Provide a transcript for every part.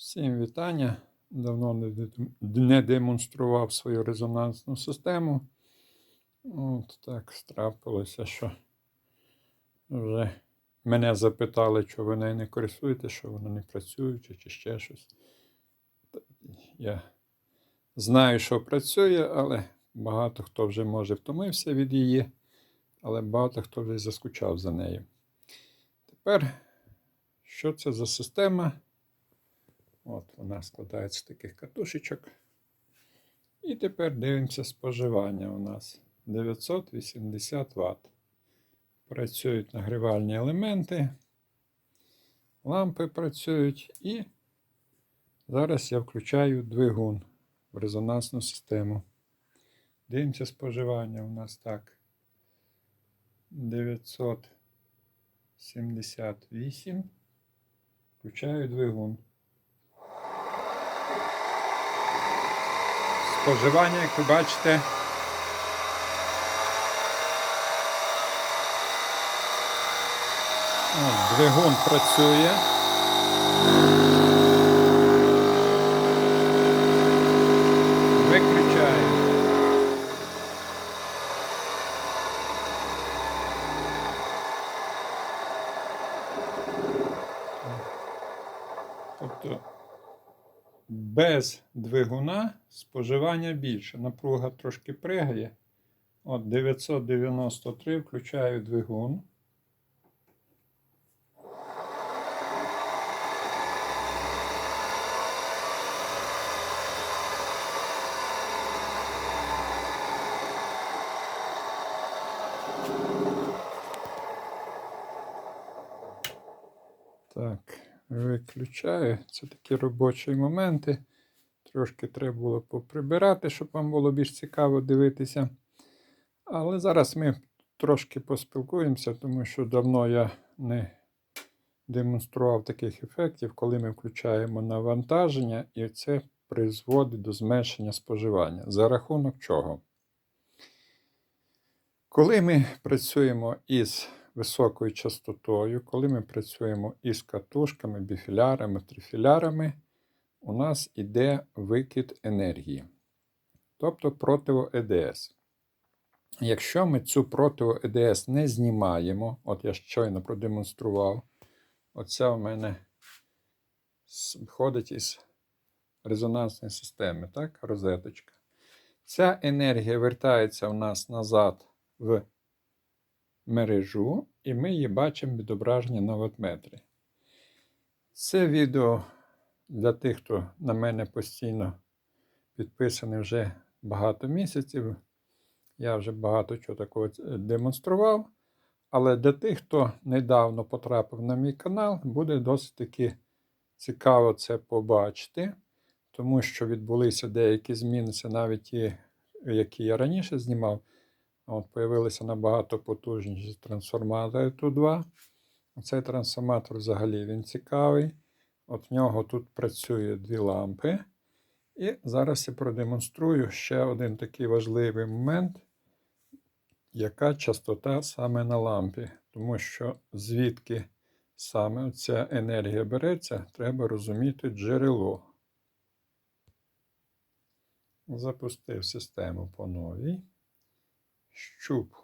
Всім вітання. Давно не демонстрував свою резонансну систему. От так трапилося, що вже мене запитали, що ви нею не користуєтеся, що вона не працює, чи, чи ще щось. Я знаю, що працює, але багато хто вже може втомився від її, але багато хто вже заскучав за нею. Тепер, що це за система? От вона складається з таких катушечок. І тепер дивимося споживання у нас 980 Вт. Працюють нагрівальні елементи, лампи працюють і зараз я включаю двигун в резонансну систему. Дивимося споживання у нас так. 978. Включаю двигун. Споживання, як ви бачите, двигун працює. Виключаю. Тобто без двигуна споживання більше. Напруга трошки пригає. От 993 включаю двигун. Так, виключаю. Це такі робочі моменти. Трошки треба було поприбирати, щоб вам було більш цікаво дивитися. Але зараз ми трошки поспілкуємося, тому що давно я не демонстрував таких ефектів, коли ми включаємо навантаження, і це призводить до зменшення споживання. За рахунок чого? Коли ми працюємо із високою частотою, коли ми працюємо із катушками, біфілярами, трифілярами, у нас іде викид енергії, тобто противо ЕДС. Якщо ми цю противо ЕДС не знімаємо, от я щойно продемонстрував, оця у мене входить із резонансної системи, так, розеточка. Ця енергія вертається у нас назад в мережу, і ми її бачимо відображення на ватметрі. Це відео для тих, хто на мене постійно підписаний вже багато місяців. Я вже багато чого такого демонстрував. Але для тих, хто недавно потрапив на мій канал, буде досить таки цікаво це побачити, тому що відбулися деякі зміни, це навіть ті, які я раніше знімав. От Появилися набагато потужніші трансформатори ту 2. Цей трансформатор взагалі він цікавий. От в нього тут працює дві лампи. І зараз я продемонструю ще один такий важливий момент, яка частота саме на лампі. Тому що звідки саме ця енергія береться, треба розуміти джерело. Запустив систему по новій. Щуп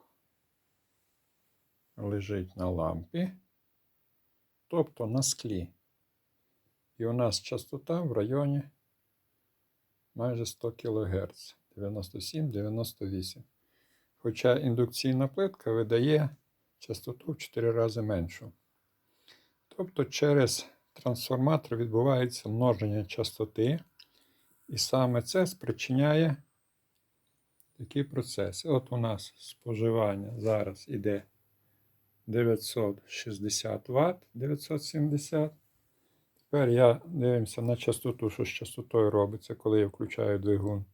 лежить на лампі, тобто на склі. І у нас частота в районі майже 100 кГц 97-98. Хоча індукційна плитка видає частоту в 4 рази меншу. Тобто через трансформатор відбувається множення частоти, і саме це спричиняє такі процеси. От у нас споживання зараз іде 960 Вт, 970. Тепер я дивимося на частоту, що з частотою робиться, коли я включаю двигун.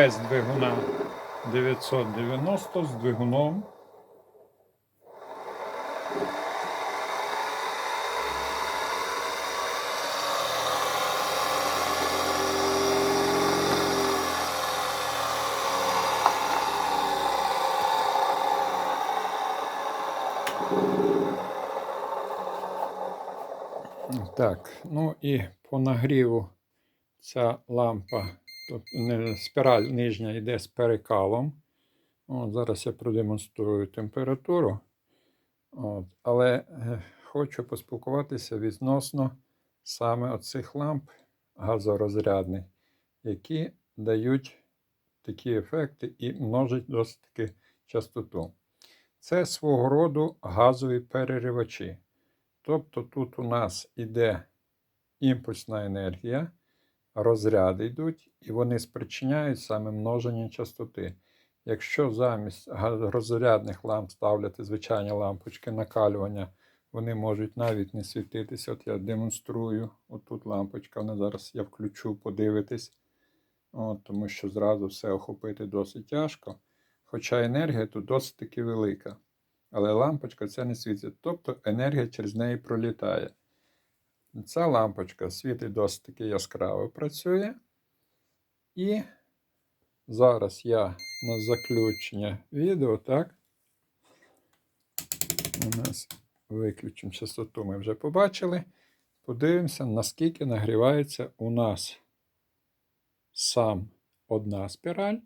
без двигуна 990 з двигуном. Так, ну і по нагріву ця лампа тобто спіраль нижня йде з перекалом. От, зараз я продемонструю температуру. От, але е, хочу поспілкуватися відносно саме оцих ламп газорозрядних, які дають такі ефекти і множать досить таки частоту. Це свого роду газові переривачі. Тобто тут у нас іде імпульсна енергія, розряди йдуть, і вони спричиняють саме множення частоти. Якщо замість розрядних ламп ставляти звичайні лампочки накалювання, вони можуть навіть не світитися. От я демонструю. Отут лампочка, вона зараз я включу, подивитись. От, тому що зразу все охопити досить тяжко. Хоча енергія тут досить таки велика. Але лампочка це не світить. Тобто енергія через неї пролітає. Ця лампочка світить досить таки яскраво працює. І зараз я на заключення відео, так? У нас виключимо частоту, ми вже побачили. Подивимося, наскільки нагрівається у нас сам одна спіраль.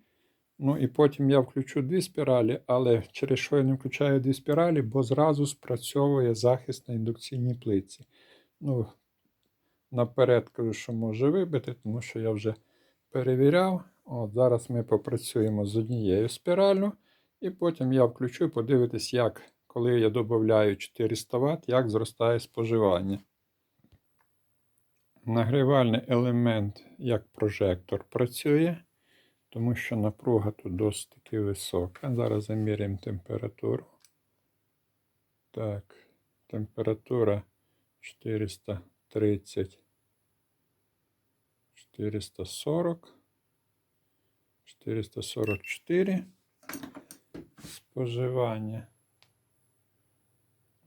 Ну і потім я включу дві спіралі, але через що я не включаю дві спіралі, бо зразу спрацьовує захист на індукційній плитці. Ну, наперед кажу, що може вибити, тому що я вже перевіряв. От Зараз ми попрацюємо з однією спіраллю, і потім я включу подивитись, як, коли я додаю 400 Вт, як зростає споживання. Нагрівальний елемент як прожектор працює, тому що напруга тут досить таки висока. Зараз заміряємо температуру. Так, температура 430, 440, 444. Споживання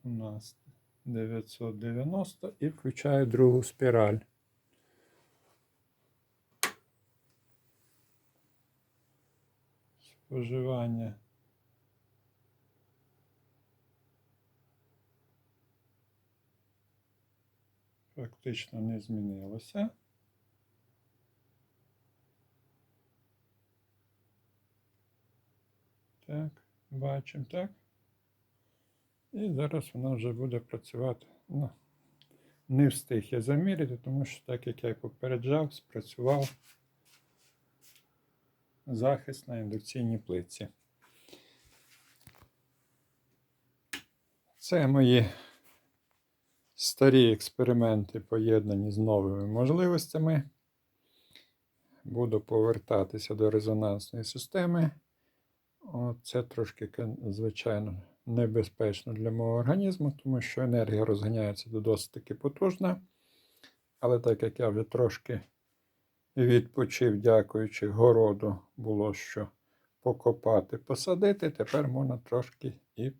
у нас 990 і включаю другу спіраль. Споживання. Фактично не змінилося. Так, бачимо, так. І зараз вона вже буде працювати. Ну, не встиг я заміряти, тому що, так як я попереджав, спрацював захист на індукційній плитці. Це мої старі експерименти, поєднані з новими можливостями. Буду повертатися до резонансної системи. Це трошки, звичайно, небезпечно для мого організму, тому що енергія розганяється до досить таки потужна. Але так як я вже трошки відпочив, дякуючи городу, було що покопати, посадити, тепер можна трошки і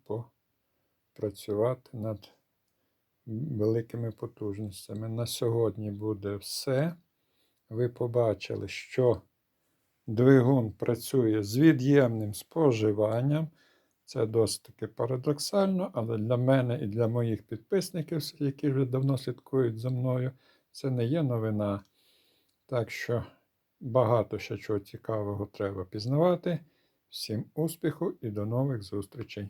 попрацювати над великими потужностями. На сьогодні буде все. Ви побачили, що двигун працює з від'ємним споживанням. Це досить таки парадоксально, але для мене і для моїх підписників, які вже давно слідкують за мною, це не є новина. Так що багато ще чого цікавого треба пізнавати. Всім успіху і до нових зустрічей!